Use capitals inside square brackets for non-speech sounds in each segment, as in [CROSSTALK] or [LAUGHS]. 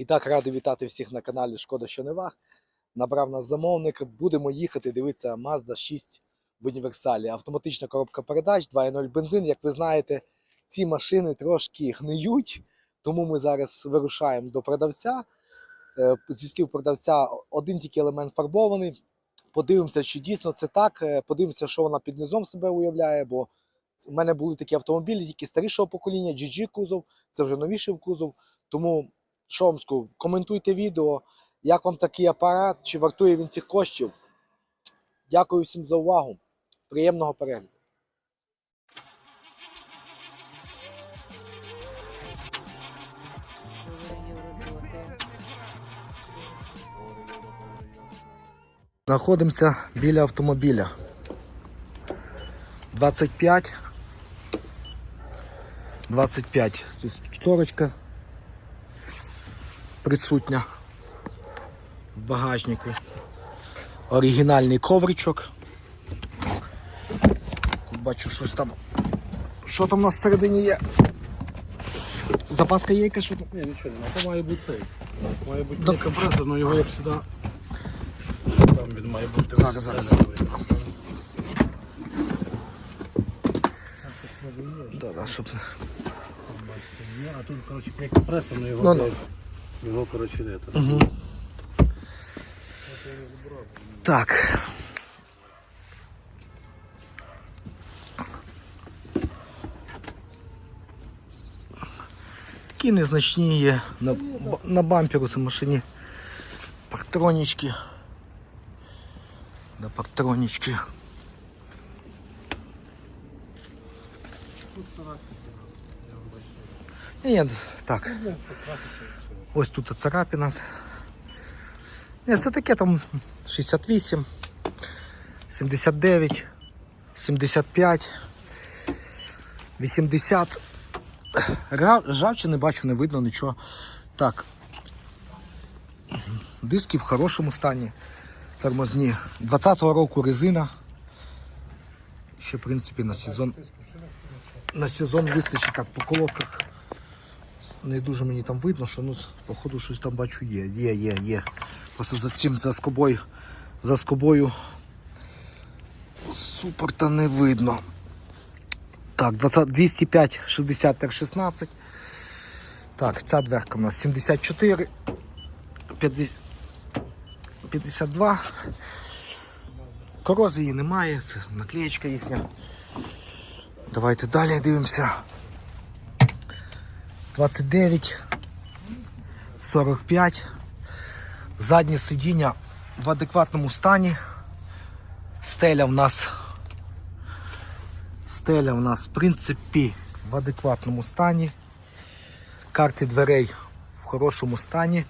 І так радий вітати всіх на каналі Шкода що не ваг. Набрав нас замовник. Будемо їхати дивитися Mazda 6 в універсалі. Автоматична коробка передач, 2.0 бензин. Як ви знаєте, ці машини трошки гниють, тому ми зараз вирушаємо до продавця. Е, Зі слів продавця, один тільки елемент фарбований. Подивимося, чи дійсно це так. Е, Подивимося, що вона під низом себе уявляє. Бо у мене були такі автомобілі, тільки старішого покоління, GG кузов, це вже новіший кузов. Тому скажу, коментуйте відео, як вам такий апарат, чи вартує він цих коштів. Дякую всім за увагу. Приємного перегляду. Знаходимося біля автомобіля. 25. 25. Тут чторочка присутня в багажнику. Оригінальний ковричок. Бачу щось там. Що там у нас всередині є? Запаска є якась, що там? Ні, нічого немає. Це має бути цей. Має бути Да. компресор, але його я б сюди. Там він має бути. Зараз, зараз. Да, да, щоб... А тут, коротше, як компресор, але його, Ну, ну. його, коротше, не це. Угу. Так. Такі незначні є на, б- на бамперу це машині. Парктронічки. Да, парктронічки. Ні, ні, так. Ось тут царапина. Це таке там 68, 79, 75, 80. Ра- Ржавчини не бачу, не видно нічого. Так. Диски в хорошому стані. Тормозні. 20-го року резина. Ще, в принципі, на сезон. На сезон вистачить так по колодках. Не дуже мені там видно, що ну, походу щось там бачу є. Є, є, є. Просто за цим за скобою. За скобою супорта не видно. Так, 20, 205, 60 16. Так, ця дверка у нас 74, 50, 52. Корозії немає, це наклеєчка їхня. Давайте далі дивимося. 29, 45. Заднє сидіння в адекватному стані. Стеля в нас. Стеля в нас, в принципі, в адекватному стані. Карти дверей в хорошому стані.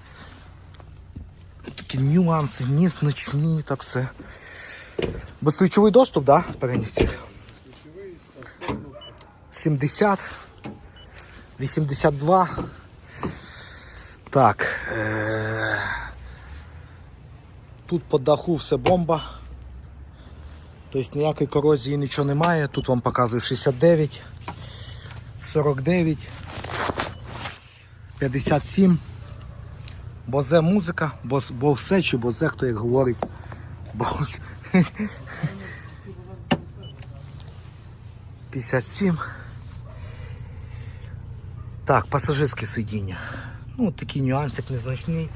Такі нюанси, незначні, так все. Безключовий доступ, так? Да? Передніх цих? 70. 82. Так. Е- Тут по даху все бомба. Тобто ніякої корозії нічого немає. Тут вам показує 69, 49, 57. Бозе музика, боз, босе чи бозе, хто як говорить. Боз. 57. [LAUGHS] Так, пасажирське сидіння. Ну, такий нюансик незначний.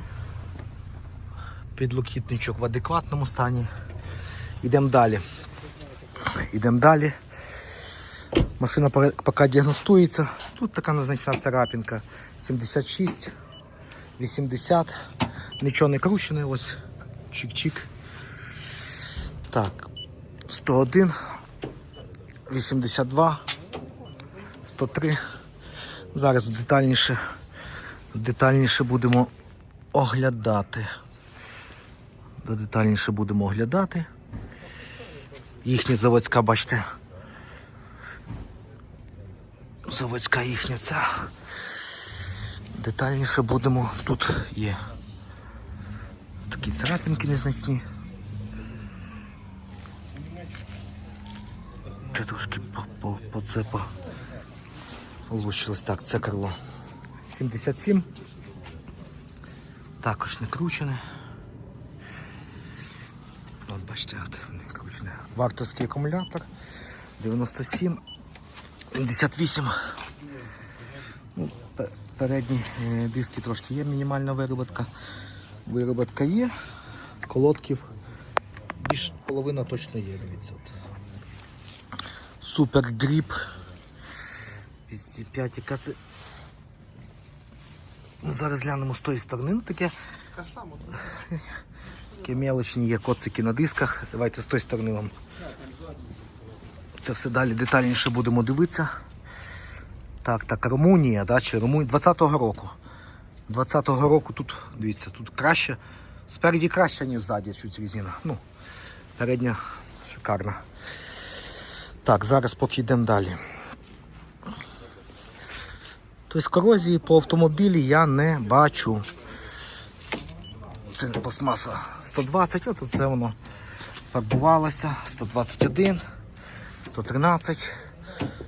Підлокітничок в адекватному стані. Йдемо далі. Йдемо далі. Машина поки- діагностується. Тут така незначна царапінка. 76, 80. Нічого не кручене, ось. Чик-чик. Так. 101, 82, 103. Зараз детальніше, детальніше будемо оглядати. Детальніше будемо оглядати. Їхня заводська, бачите. Заводська їхня ця. Детальніше будемо. Тут є такі царапинки незначні. Це трошки по, по, по це по, так, це крило. 77. Також не кручене. От бачите, от не кручене. Вартовський акумулятор 97, 58. Ну, передні е, диски трошки є, мінімальна вироботка. Вироботка є, колодків. Більш половина точно є, дивіться. Супер гріп. 205, яка це. Ну, Зараз глянемо з тої сторони. Ну, таке, таке мелочні є коцики на дисках. Давайте з тої сторони вам. Це все далі детальніше будемо дивитися. Так, так, Румунія, да, чи Румунія 20-го року. 20-го року тут, дивіться, тут краще. Спереді краще, ніж ззаді чуть резина. Ну, передня шикарна. Так, зараз поки йдемо далі. Тобто корозії по автомобілі я не бачу. Це пластмаса 120, от це воно фарбувалося. 121, 113,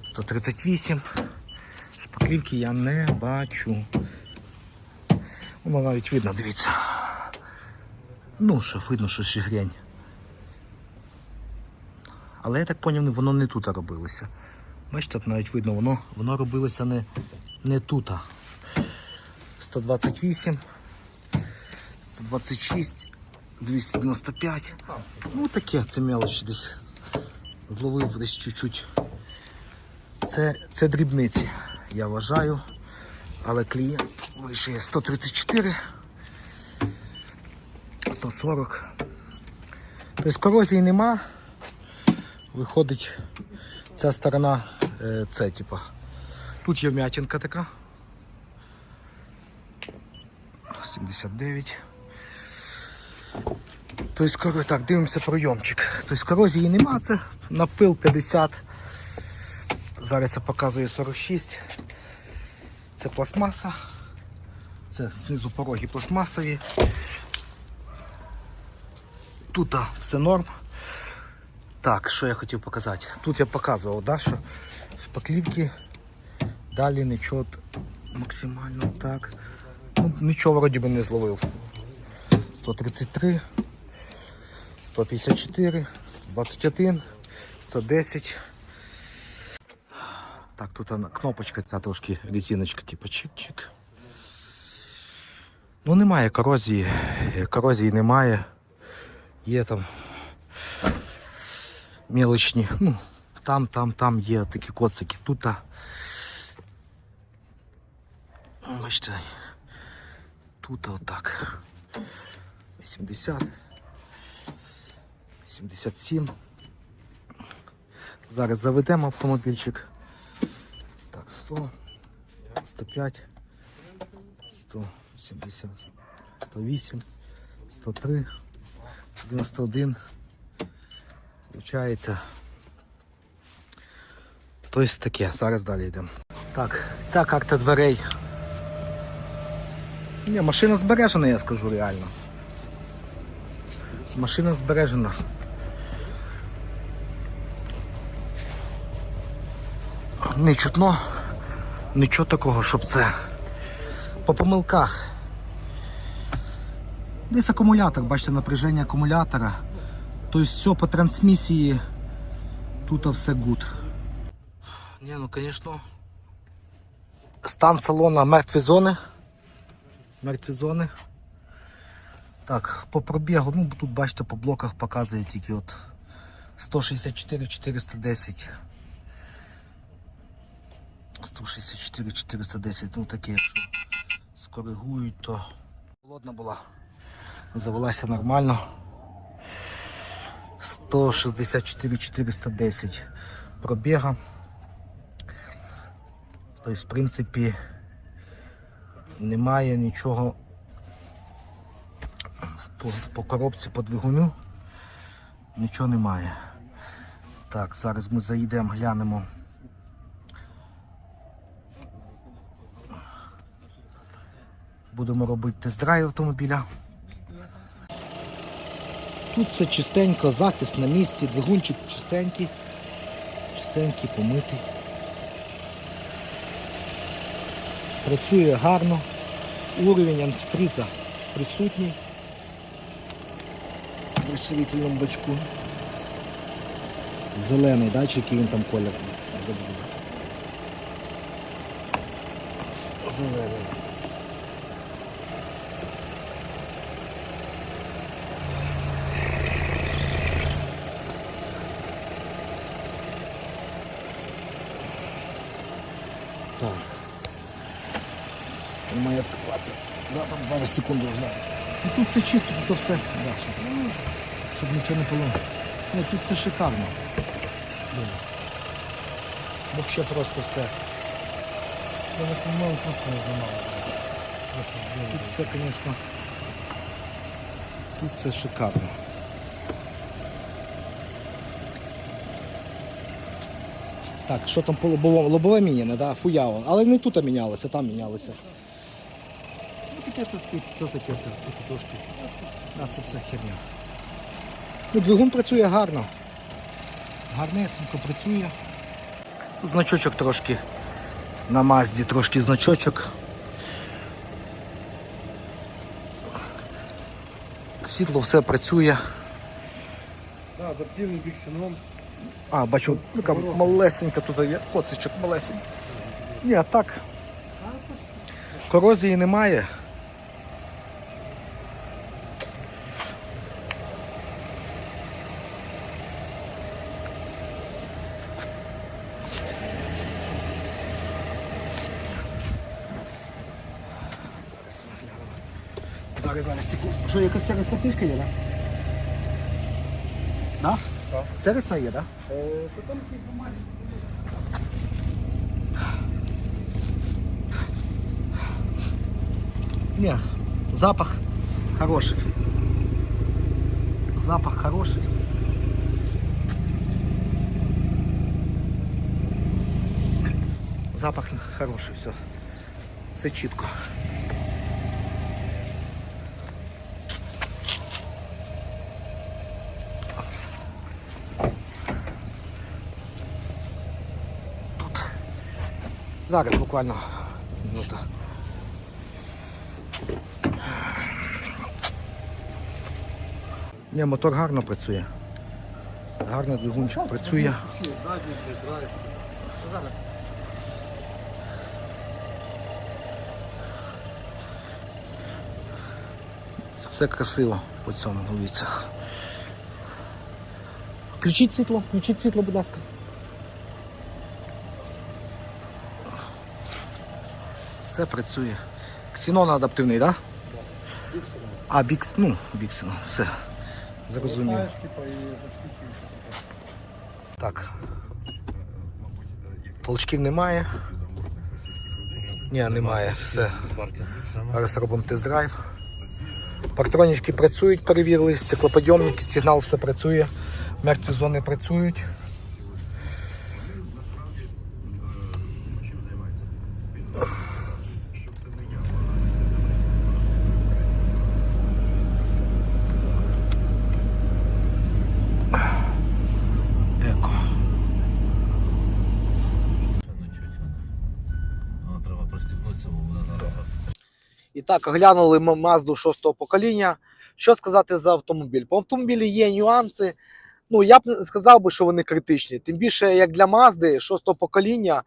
138. Шпаклівки я не бачу. Воно навіть видно, дивіться. Ну, що видно, що ще грень. Але я так зрозумів, воно не тут робилося. Бачите, навіть видно, воно, воно робилося не, не тут. 128, 126, 295. Ну таке, це мелочі десь зловив десь чуть-чуть. Це, це дрібниці, я вважаю. Але клієнт вирішує 134, 140. Тобто корозії нема. Виходить ця сторона, е, це типа. Тут є вмятинка така. 79. Тобто, коро- так, дивимося пройомчик. Тобто корозії нема, це напил 50. Зараз я показую 46. Це пластмаса. Це знизу пороги пластмасові. Тут все норм. Так, що я хотів показати? Тут я показував, да, що шпаклівки далі нічого т- максимально так. Ну, нічого вроді би не зловив. 133, 154, 121, 110. Так, тут вона, кнопочка ця трошки резиночка, типу чик-чик. Ну немає корозії. е, Корозії немає. Є там мелочні. Ну, там, там, там є такі коцики. Тут. а, Бачите. Тут отак. 80. 77. Зараз заведемо автомобільчик. Так, 100, 105, 170, 108, 103, 91. Включається. Тобто таке, зараз далі йдемо. Так, ця карта дверей. Ні, машина збережена, я скажу реально. Машина збережена. Не чутно, нічого такого, щоб це по помилках. Десь акумулятор, бачите, напряження акумулятора. Тобто все по трансмісії тут все гуд. Ні, ну звісно. Стан салона мертві зони. Мертві зони. Так, по пробігу, ну тут бачите, по блоках показує тільки от 164 410. 164 410, ну таке, якщо скоригують, то холодна була. Завелася нормально. 164 410 пробіга. Тобто, в принципі, немає нічого по, по коробці, по двигуню. Нічого немає. Так, зараз ми заїдемо, глянемо. Будемо робити тест-драйв автомобіля. Тут все чистенько, захист на місці, двигунчик чистенький, чистенький, помитий. Працює гарно. Уровень антифріза присутній. В розширительному бачку. Зелений, да, чи який він там колір? Зелений. Так. Він має відкриватися. Да, там зараз секунду знаю. Ну, тут все чисто, тут все. Да, щоб, щоб нічого не було. Ну, тут все шикарно. Вообще просто все. Я так понимаю, просто не знімали. Тут все, звісно. Тут все шикарно. Так, що там по лобовому? Лобове міняне, да? Фуяо. Але не тут мінялося, там мінялося. Таке це, це, таке, це, трошки. Да, це все херня. Ну, двигун працює гарно. Гарнесенько працює. Значочок трошки. На Мазді трошки значочок. Світло все працює. Да, адаптивний біксеном. А, бачу, така малесенька тут є. Коцичок малесенький. Ні, а так. Корозії немає. Зараз, зараз, секунду. Що, якась сервісна книжка є, так? Да? Так. Сервісна є, так? Да? Е, то там такі бумаги. Не, запах хороший. Запах хороший. Запах хороший, все. Все чітко. Зараз буквально минута. Ні, мотор гарно працює. Гарно двигунчик працює. Це все красиво по цьому, дивіться. Включіть світло, включіть світло, будь ласка. Все працює. Ксенон адаптивний, так? Да? Біксеном. А, бікс, ну, біксен, все. Типа, і засвічуєш. Так. Толчків немає. Ні, немає. Все. Зараз робимо тест-драйв. Партронічки працюють, перевірили, стеклоподйомники, сигнал все працює, мертві зони працюють. Еко. Ну, чуть воно. Воно треба пристібнутися, бо буде зараз. І так, оглянули ми Мазду шостого покоління. Що сказати за автомобіль? По автомобілі є нюанси. Ну, я б не сказав би, що вони критичні. Тим більше, як для Мазди шостого покоління,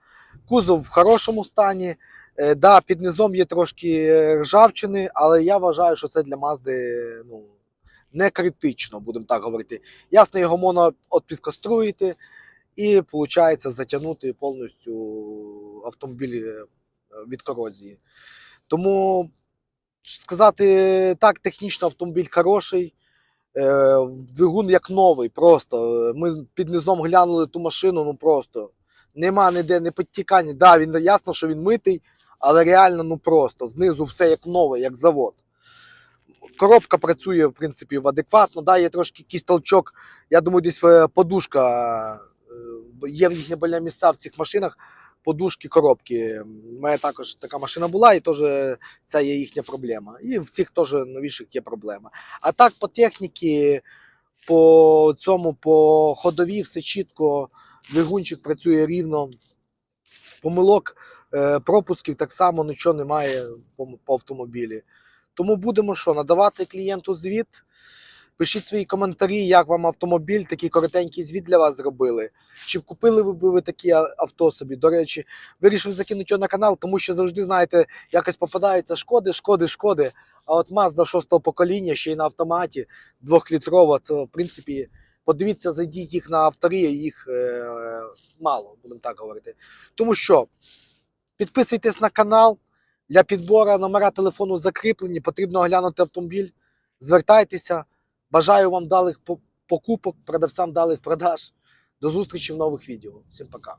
кузов в хорошому стані. Е, да, під низом є трошки е, ржавчини, але я вважаю, що це для Мазди ну, не критично, будемо так говорити. Ясно, його можна от і виходить затягнути повністю автомобіль е, від корозії. Тому сказати так, технічно автомобіль хороший. Е, двигун як новий, просто. Ми під низом глянули ту машину, ну просто. Нема ніде не підтікання. Да, він ясно, що він митий, але реально ну просто. Знизу все як нове, як завод. Коробка працює, в принципі, в адекватно. Да, є трошки якийсь толчок. Я думаю, десь е, подушка. е, Є в їхні больні місця в цих машинах подушки, коробки. У мене також така машина була, і теж це є їхня проблема. І в цих теж новіших є проблема. А так, по техніці, по цьому, по ходові, все чітко, двигунчик працює рівно. Помилок, е, пропусків так само нічого немає по, по автомобілі. Тому будемо що, надавати клієнту звіт. Пишіть свої коментарі, як вам автомобіль, такий коротенький звіт для вас зробили. Чи купили ви б ви такі авто собі? До речі, вирішив закинути його на канал, тому що завжди, знаєте, якось попадаються шкоди, шкоди, шкоди. А от Mazda 6 покоління, ще й на автоматі, двохлітрова, це в принципі. Подивіться, зайдіть їх на авторія, їх е, мало, будемо так говорити. Тому що підписуйтесь на канал. Для підбору номера телефону закріплені, потрібно оглянути автомобіль. Звертайтеся. Бажаю вам далих покупок, продавцям далих продаж. До зустрічі в нових відео. Всім пока.